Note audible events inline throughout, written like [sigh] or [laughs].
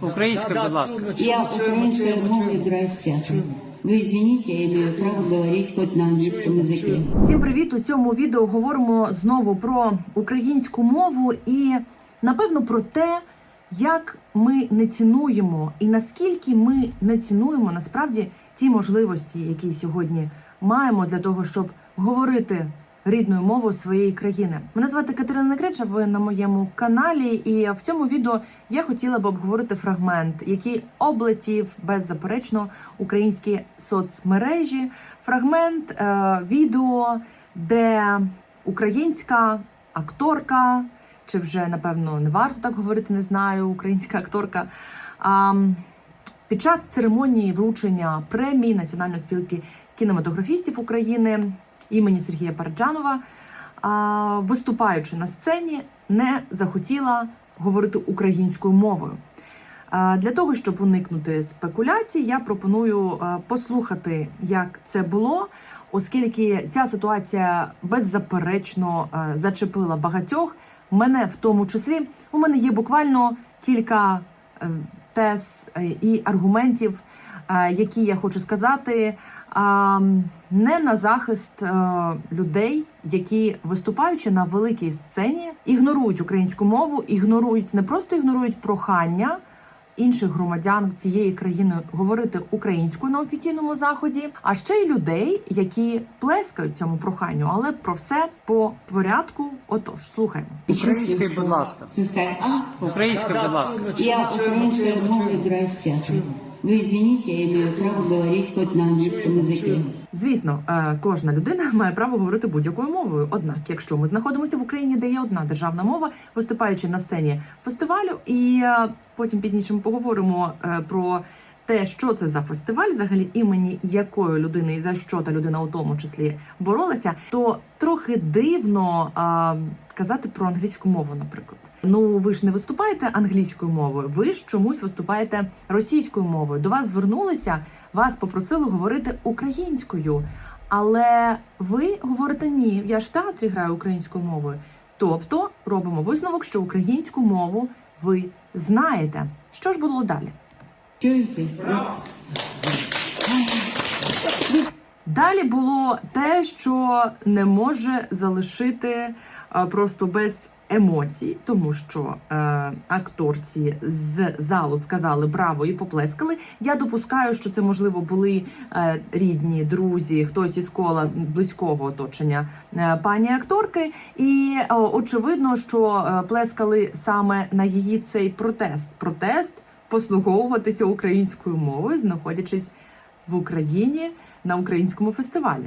Українською, будь ласка. Я украинская мова играю в театр. Вы извините, я имею право говорить хоть на английском языке. Всім привіт! У цьому відео говоримо знову про українську мову і напевно про те, як ми не цінуємо і наскільки ми не цінуємо насправді ті можливості, які сьогодні маємо для того, щоб говорити рідною мовою своєї країни. Мене звати Катерина Некреча. Ви на моєму каналі, і в цьому відео я хотіла б обговорити фрагмент, який облетів беззаперечно українські соцмережі. Фрагмент е, відео, де українська акторка, чи вже напевно не варто так говорити, не знаю, українська акторка. А, під час церемонії вручення премії Національної спілки кінематографістів України імені Сергія Параджанова, виступаючи на сцені, не захотіла говорити українською мовою. Для того, щоб уникнути спекуляцій, я пропоную послухати, як це було, оскільки ця ситуація беззаперечно зачепила багатьох, мене в тому числі. У мене є буквально кілька е, тез е, і аргументів, які я хочу сказати, не на захист е, людей, які виступаючи на великій сцені, ігнорують українську мову, ігнорують не просто ігнорують прохання. Інших громадян цієї країни говорити українською на офіційному заході, а ще й людей, які плескають цьому проханню, але про все по порядку. Отож, слухаємо. Українською, будь ласка. Состоит- А? Українською, будь ласка. Я украинская мова играю в театр. Вы извините, я маю право говорити хоч на англійському язикі. Звісно, е, кожна людина [laughs] має право говорити будь-якою мовою. Однак, якщо ми знаходимося в Україні, де є одна державна мова, виступаючи на сцені фестивалю, і е, потім пізніше ми поговоримо е, про те, що це за фестиваль, взагалі імені якої людини і за що та людина у тому числі боролася, то трохи дивно а, казати про англійську мову, наприклад. Ну ви ж не виступаєте англійською мовою, ви ж чомусь виступаєте російською мовою. До вас звернулися, вас попросили говорити українською. Але ви говорите ні, я ж в театрі граю українською мовою. Тобто робимо висновок, що українську мову ви знаєте. Що ж було далі? Далі було те, що не може залишити просто без емоцій, тому що е, акторці з залу сказали браво і поплескали. Я допускаю, що це можливо були е, рідні, друзі, хтось із кола близького оточення е, пані акторки. І е, очевидно, що е, плескали саме на її цей протест. Протест послуговуватися українською мовою, знаходячись в Україні на українському фестивалі.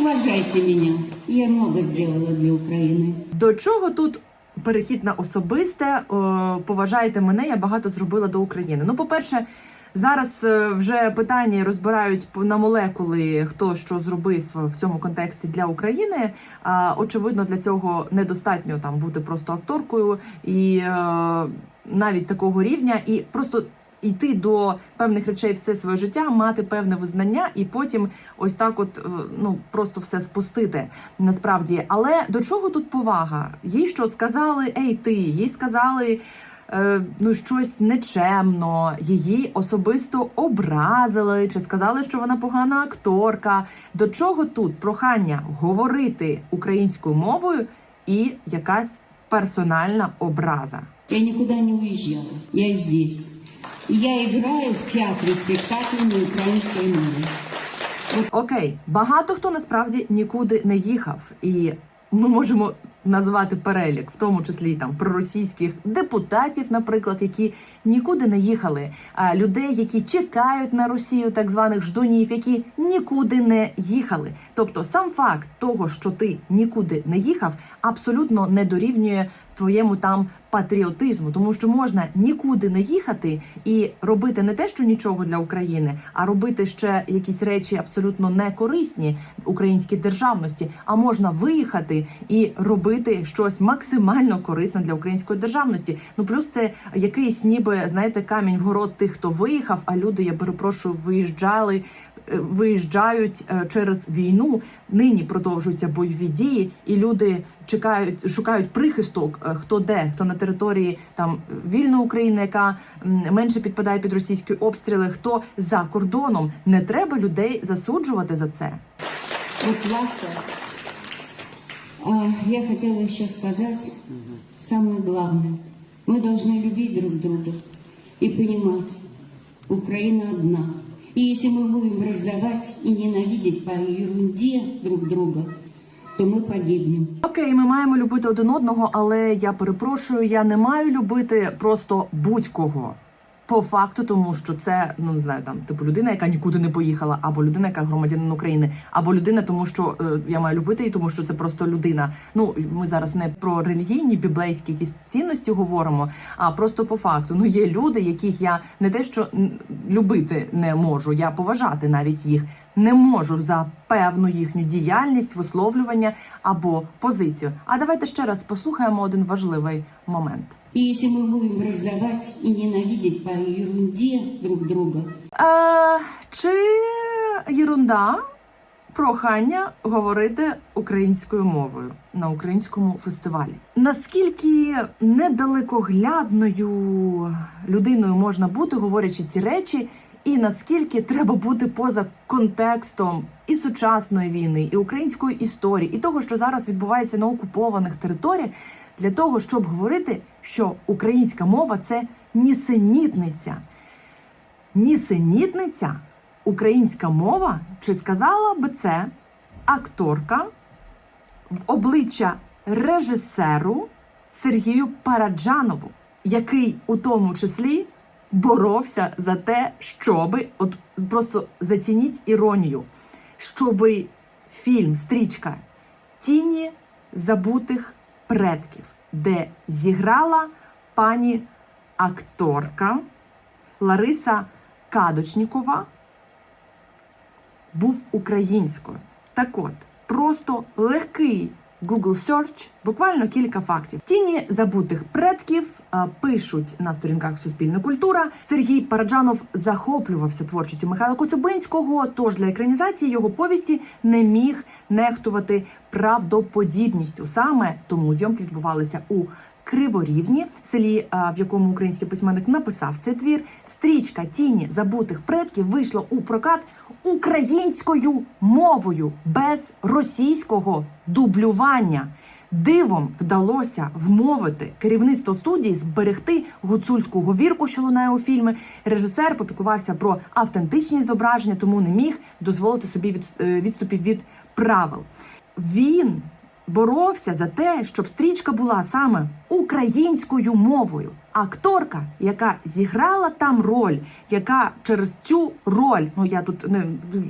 Уважайте мене, Я много зробила для України. До чого тут перехід на особисте? Поважайте мене, я багато зробила до України. Ну, по-перше, зараз е, вже питання розбирають на молекули, хто що зробив в цьому контексті для України. А, очевидно, для цього недостатньо там бути просто акторкою і е, навіть такого рівня, і просто. Йти до певних речей все своє життя, мати певне визнання, і потім ось так, от е, ну просто все спустити насправді. Але до чого тут повага? Їй що сказали, ей ти, їй сказали. Е, Ну, щось нечемно, її особисто образили, чи сказали, що вона погана акторка. До чого тут прохання говорити українською мовою і якась персональна образа? Я никуда не уезжала. Я здесь. Я играю в театре спектакль на украинской мове. Окей, багато хто насправді нікуди не їхав, і ми можемо назвати перелік, в тому числі там проросійських депутатів, наприклад, які нікуди не їхали. А людей, які чекають на Росію, так званих ждунів, які нікуди не їхали. Тобто, сам факт того, що ти нікуди не їхав, абсолютно не дорівнює твоєму там патріотизму, тому що можна нікуди не їхати і робити не те, що нічого для України, а робити ще якісь речі абсолютно не корисні українській державності. А можна виїхати і робити щось максимально корисне для української державності. Ну плюс це якийсь ніби знаєте камінь в город тих, хто виїхав. А люди, я перепрошую, виїжджали виїжджають е, через війну. Нині продовжуються бойові дії, і люди чекають, шукають прихисток. е, Хто де, хто на території там вільної України, яка менше підпадає під російські обстріли, хто за кордоном. Не треба людей засуджувати за це. Я хотела еще сказать самое главное. Мы должны любить друг друга и понимать, Украина одна. И если мы будем раздавать и ненавидеть по ерунде друг друга, то ми погибнем. Окей, ми маємо любити один одного, але я перепрошую, я не маю любити просто будь-кого. По факту, тому що це ну не знаю, там типу людина, яка нікуди не поїхала, або людина, яка громадянин України, або людина, тому що е, я маю любити її, тому що це просто людина. Ну ми зараз не про релігійні біблейські якісь цінності говоримо, а просто по факту. Ну є люди, яких я не те, що любити не можу, я поважати навіть їх не можу за певну їхню діяльність, висловлювання або позицію. А давайте ще раз послухаємо один важливий момент. И если мы будем раздавать и ненавидеть по ерунде друг друга, Е, чи єрунда прохання говорити українською мовою на українському фестивалі? Наскільки недалекоглядною людиною можна бути, говорячи ці речі, і наскільки треба бути поза контекстом і сучасної війни, і української історії, і того, що зараз відбувається на окупованих територіях, для того, щоб говорити, що українська мова це нісенітниця. Нісенітниця, українська мова, чи сказала би це акторка в обличчя режисеру Сергію Параджанову, який у тому числі боровся за те, щоби, от просто зацініть іронію, щоби фільм, стрічка Тіні забутих предків, де зіграла пані акторка. Лариса Кадочнікова був українською. Так от, просто легкий Google Search, буквально кілька фактів. Тіні забутих предків а, пишуть на сторінках Суспільна культура. Сергій Параджанов захоплювався творчістю Михайла Коцюбинського. Тож для екранізації його повісті не міг нехтувати правдоподібністю. Саме тому зйомки відбувалися у Криворівні, селі, в якому український письменник написав цей твір. Стрічка тіні забутих предків вийшла у прокат українською мовою без російського дублювання. Дивом вдалося вмовити керівництво студії зберегти гуцульську говірку, що лунає у фільмі. Режисер попікувався про автентичність зображення, тому не міг дозволити собі е, відступів від правил. Він боровся за те, щоб стрічка була саме українською мовою. Акторка, яка зіграла там роль, яка через цю роль, ну я тут не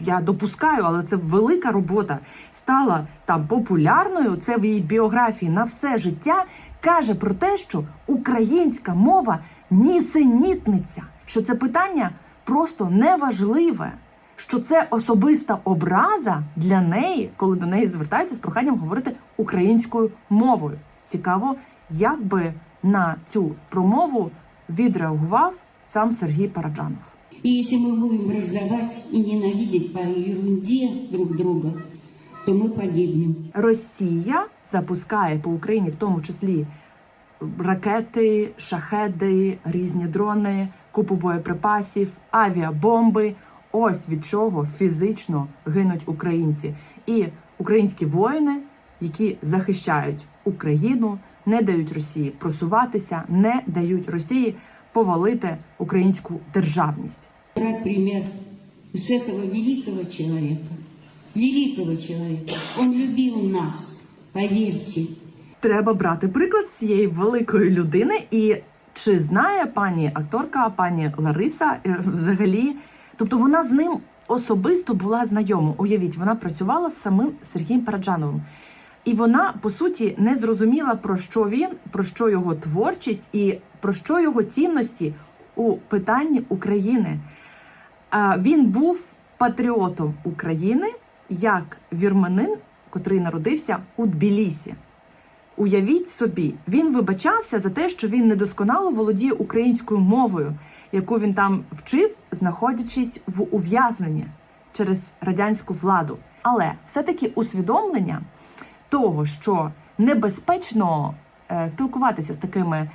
я допускаю, але це велика робота, стала там популярною. Це в її біографії на все життя. каже про те, що українська мова нісенітниця, що це питання просто неважливе що це особиста образа для неї, коли до неї звертаються з проханням говорити українською мовою. Цікаво, як би на цю промову відреагував сам Сергій Параджанов. и если мы будем раздавать и ненавидеть по ерунде друг друга, то мы погибнем. Росія запускає по Україні, в тому числі ракети, шахеди, різні дрони, купу боєприпасів, авіабомби. Ось від чого фізично гинуть українці і українські воїни, які захищають Україну, не дають Росії просуватися, не дають Росії повалити українську державність. Пример с этого великого человека, великого человека. Он любил нас, поверьте. Треба брати приклад з цієї великої людини. І чи знає пані акторка, пані Лариса е, взагалі? Тобто вона з ним особисто була знайома. Уявіть, вона працювала з самим Сергієм Параджановим. І вона, по суті, не зрозуміла, про що він, про що його творчість і про що його цінності у питанні України. Він був патріотом України як вірменин, котрий народився у Тбілісі. Уявіть собі, він вибачався за те, що він недосконало володіє українською мовою, яку він там вчив, знаходячись в ув'язненні. через радянську владу. Але все-таки усвідомлення того, що небезпечно е, спілкуватися з такими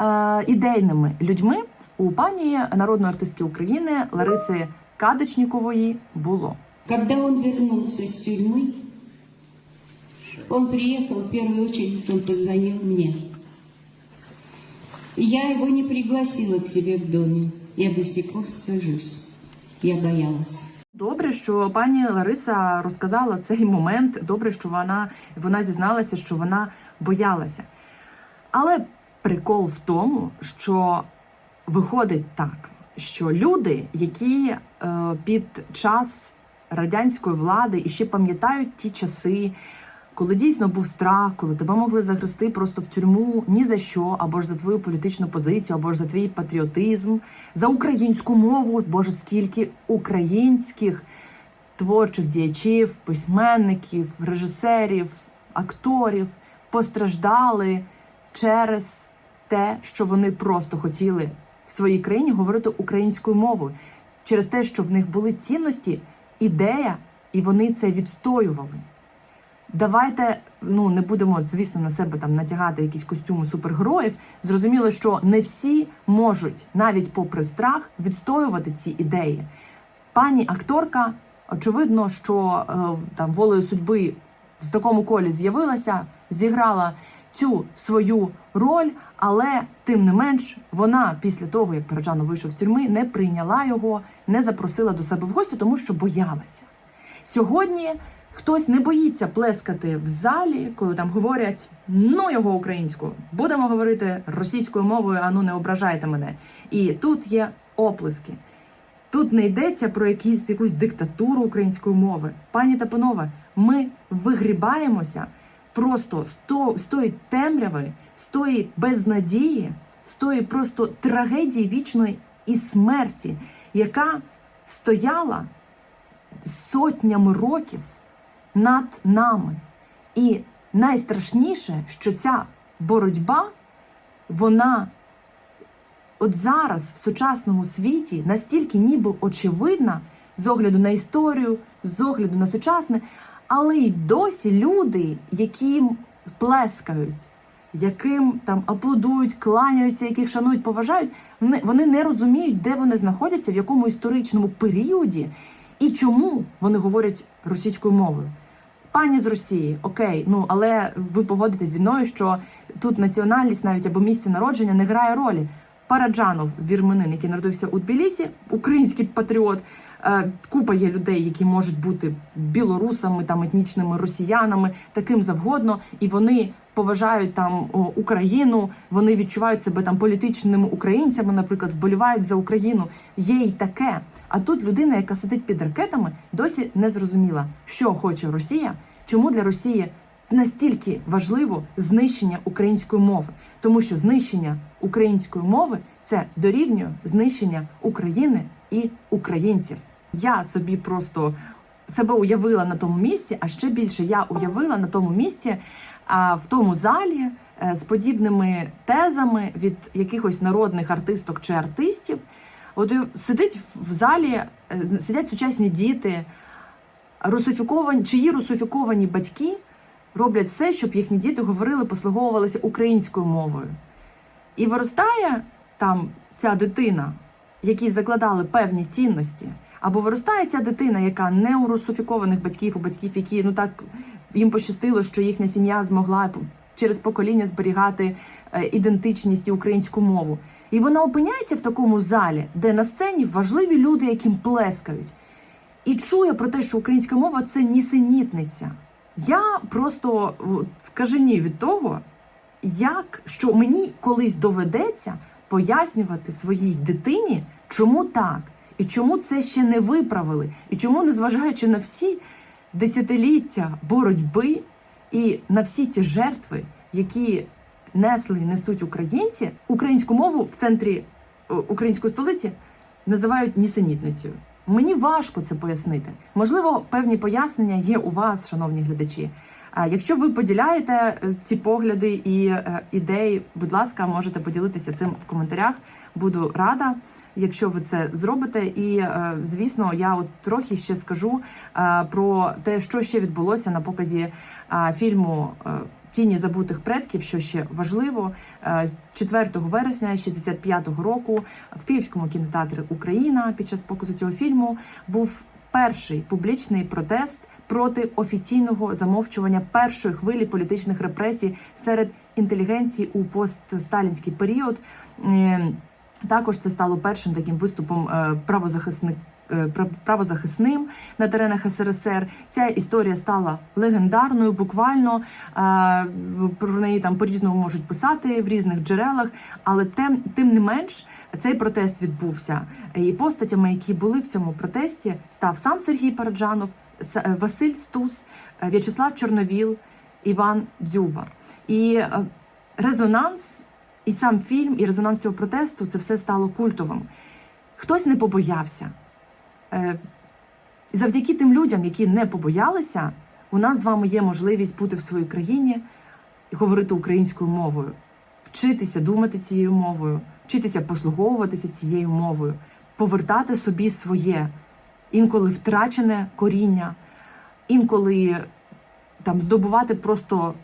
е, ідейними людьми, у пані народної артистки України Лариси Кадочнікової було. Когда он вернулся с тюрьмы, он приехал, в первую очередь он позвонил мне. Я его не пригласила к себе в доме. Я до сих пор стыжусь. Я боялась. Добре, що пані Лариса розказала цей момент. Добре, що вона, вона зізналася, що вона боялася. Але прикол в тому, що виходить так, що люди, які е, під час радянської влади і ще пам'ятають ті часи, коли дійсно був страх, коли тебе могли загрести просто в тюрму ні за що, або ж за твою політичну позицію, або ж за твій патріотизм, за українську мову, боже, скільки українських творчих діячів, письменників, режисерів, акторів постраждали через те, що вони просто хотіли в своїй країні говорити українською мовою, через те, що в них були цінності, ідея, і вони це відстоювали. Давайте ну не будемо, звісно, на себе там натягати якісь костюми супергероїв. Зрозуміло, що не всі можуть, навіть попри страх, відстоювати ці ідеї. Пані акторка, очевидно, що е, там волею судьби в такому колі з'явилася, зіграла цю свою роль, але тим не менш вона після того, як Параджанов вийшов з тюрми, не прийняла його, не запросила до себе в гості, тому що боялася. Сьогодні хтось не боїться плескати в залі, коли там говорять ну його українською, будемо говорити російською мовою, а ну не ображайте мене. І тут є оплески. Тут не йдеться про якісь якусь диктатуру української мови. Пані та панове, ми вигрібаємося просто з, то, з тої темряви, з тої безнадії, з тої просто трагедії вічної і смерті, яка стояла сотнями років над нами. І найстрашніше, що ця боротьба, вона от зараз в сучасному світі настільки ніби очевидна з огляду на історію, з огляду на сучасне, але й досі люди, яким плескають, яким там аплодують, кланяються, яких шанують, поважають, вони не розуміють, де вони знаходяться, в якому історичному періоді і чому вони говорять російською мовою. Пані з Росії, окей, ну але ви погодитесь зі мною, що тут національність навіть або місце народження не грає ролі. Параджанов, вірменин, який народився у Тбілісі, український патріот. Е, Купа є людей, які можуть бути білорусами, там етнічними росіянами, таким завгодно, і вони поважають там Україну. Вони відчувають себе там політичними українцями, наприклад, вболівають за Україну. Є й таке. А тут людина, яка сидить під ракетами, досі не зрозуміла, що хоче Росія, чому для Росії настільки важливо знищення української мови, тому що знищення української мови це дорівнює знищення України і українців. Я собі просто себе уявила на тому місці, а ще більше я уявила на тому місці, а в тому залі е, з подібними тезами від якихось народних артисток чи артистів. От сидить в залі, е, сидять сучасні діти, русифіковані, чиї русифіковані батьки роблять все, щоб їхні діти говорили, послуговувалися українською мовою. І виростає там ця дитина, якій закладали певні цінності, або виростає ця дитина, яка не у русифікованих батьків, у батьків, які ну так їм пощастило, що їхня сім'я змогла через покоління зберігати е, ідентичність і українську мову. І вона опиняється в такому залі, де на сцені важливі люди, яким плескають, і чує про те, що українська мова це нісенітниця. Я просто от, скаженію від того, як що мені колись доведеться пояснювати своїй дитині, чому так, і чому це ще не виправили, і чому, незважаючи на всі десятиліття боротьби і на всі ті жертви, які несли і несуть українці, українську мову в центрі е, української столиці називають нісенітницею. Мені важко це пояснити. Можливо, певні пояснення є у вас, шановні глядачі. А якщо ви поділяєте е, ці погляди і е, ідеї, будь ласка, можете поділитися цим в коментарях. Буду рада. якщо ви це зробите. І е, звісно, я от трохи ще скажу про те, що ще відбулося на показі фільму. Е, Тіні забутих предків, що ще важливо, е, 4 вересня 65-го року в Київському кінотеатрі Україна під час показу цього фільму був перший публічний протест проти офіційного замовчування першої хвилі політичних репресій серед інтелігенції у постсталінський період. Е, Також це стало першим таким виступом е, правозахисник. е, прав- Правозахисним на теренах СРСР ця історія стала легендарною. Буквально е, про неї там по різному можуть писати в різних джерелах, але тим, тим не менш цей протест відбувся. І постатями, які були в цьому протесті, став сам Сергій Параджанов, е, Василь Стус, е, В'ячеслав Чорновіл, Іван Дзюба. І е, резонанс, і сам фільм, і резонанс цього протесту це все стало культовим. Хтось не побоявся. Е, І завдяки тим людям, які не побоялися, у нас з вами є можливість бути в своїй країні і говорити українською мовою, вчитися думати цією мовою, вчитися послуговуватися цією мовою, повертати собі своє, інколи втрачене коріння, інколи там здобувати просто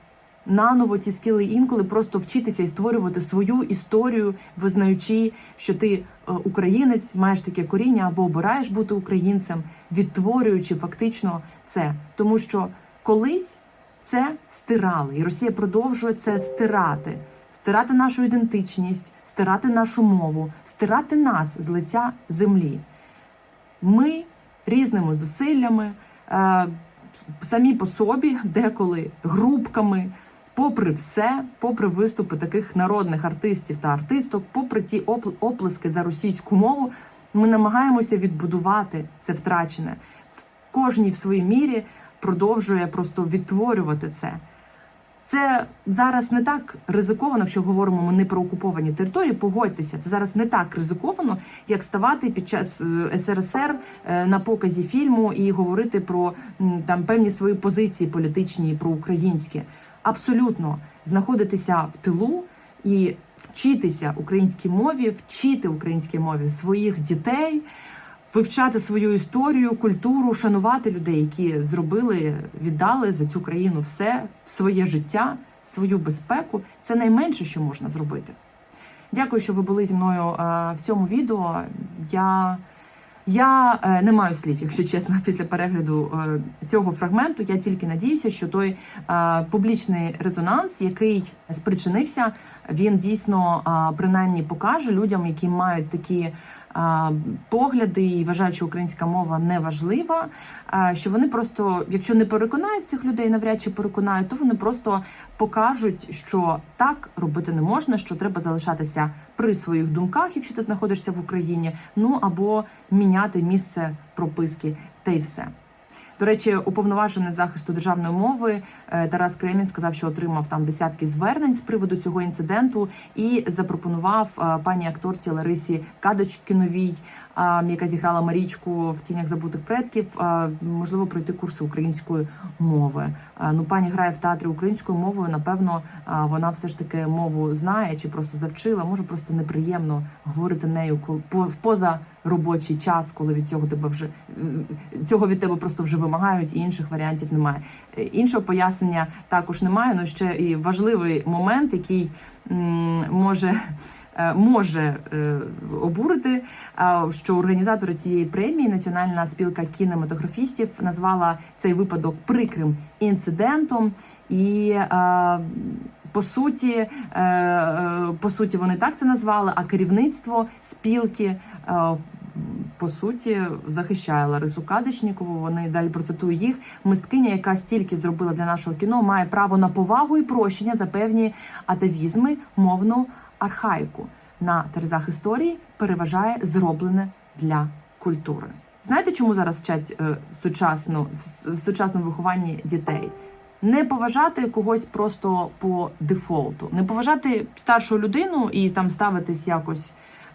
наново ті скіли, інколи просто вчитися і створювати свою історію, визнаючи, що ти е, українець, маєш таке коріння або обираєш бути українцем, відтворюючи фактично це, тому що колись це стирали, і Росія продовжує це стирати, стирати нашу ідентичність, стирати нашу мову, стирати нас з лиця землі. Ми різними зусиллями, е, самі по собі, деколи групками, попри все, попри виступи таких народних артистів та артисток, попри ті опл- оплески за російську мову, ми намагаємося відбудувати це втрачене. В кожній в своїй мірі продовжує просто відтворювати це. Це зараз не так ризиковано, якщо говоримо ми не про окуповані території. Погодьтеся, це зараз не так ризиковано, як ставати під час е, СРСР е, на показі фільму і говорити про там певні свої позиції політичні, про українські. Абсолютно знаходитися в тилу і вчитися українській мові, вчити українській мові своїх дітей, вивчати свою історію, культуру, шанувати людей, які зробили, віддали за цю країну все своє життя, свою безпеку. Це найменше, що можна зробити. Дякую, що ви були зі мною е, в цьому відео. Я, я е, не маю слів, якщо чесно, [laughs] після перегляду е, цього фрагменту. Я тільки надіюся, що той е, публічний резонанс, який спричинився, він дійсно принаймні покаже людям, які мають такі. Погляди і вважають, що українська мова не важлива. Що вони просто, якщо не переконають цих людей, навряд чи переконають, то вони просто покажуть, що так робити не можна, що треба залишатися при своїх думках, якщо ти знаходишся в Україні, ну або міняти місце прописки, та й все. До речі, уповноважений захисту державної мови е, Тарас Кремін сказав, що отримав там десятки звернень з приводу цього інциденту, і запропонував е, пані акторці Ларисі Кадочкіновій, е, яка зіграла Марічку в тінях забутих предків, можливо пройти курси української мови. Ну, пані грає в театрі українською мовою. Напевно, вона все ж таки мову знає чи просто завчила. Може, просто неприємно говорити нею поза робочий час, коли від цього тебе вже цього від тебе просто вже вимагають, і інших варіантів немає. Е, Іншого пояснення також немає. Ну ще і важливий момент, який може. е, Може е, обурити, що організатори цієї премії Національна спілка кінематографістів назвала цей випадок прикрим інцидентом, і по суті, по суті, вони так це назвали. А керівництво спілки по суті захищає Ларису Кадичнікову. Вони далі процитую їх. Мисткиня, яка стільки зробила для нашого кіно, має право на повагу і прощення за певні атавізми, мовну архаїку. На терезах історії переважає зроблене для культури. Знаєте, чому зараз вчать е, сучасну в сучасному вихованні дітей? Не поважати когось просто по дефолту, не поважати старшу людину і там ставитись якось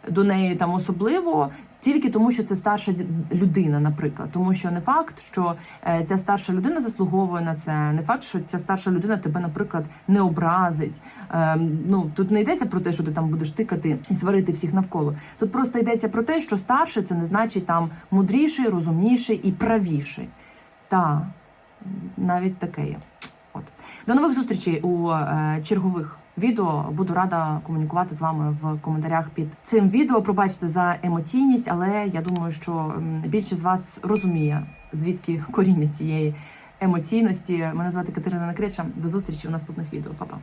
до неї там особливо. Тільки тому, що це старша людина, наприклад, тому що не факт, що е, ця старша людина заслуговує на це, не факт, що ця старша людина тебе, наприклад, не образить. Е, ну тут не йдеться про те, що ти там будеш тикати і сварити всіх навколо. Тут просто йдеться про те, що старший це не значить там мудріший, розумніший і правіший. Та навіть таке є. От до нових зустрічей у е, чергових відео. Буду рада комунікувати з вами в коментарях під цим відео. Пробачте за емоційність, але я думаю, що більше з вас розуміє, звідки коріння цієї емоційності. Мене звати Катерина Накрича. До зустрічі в наступних відео. Па-па.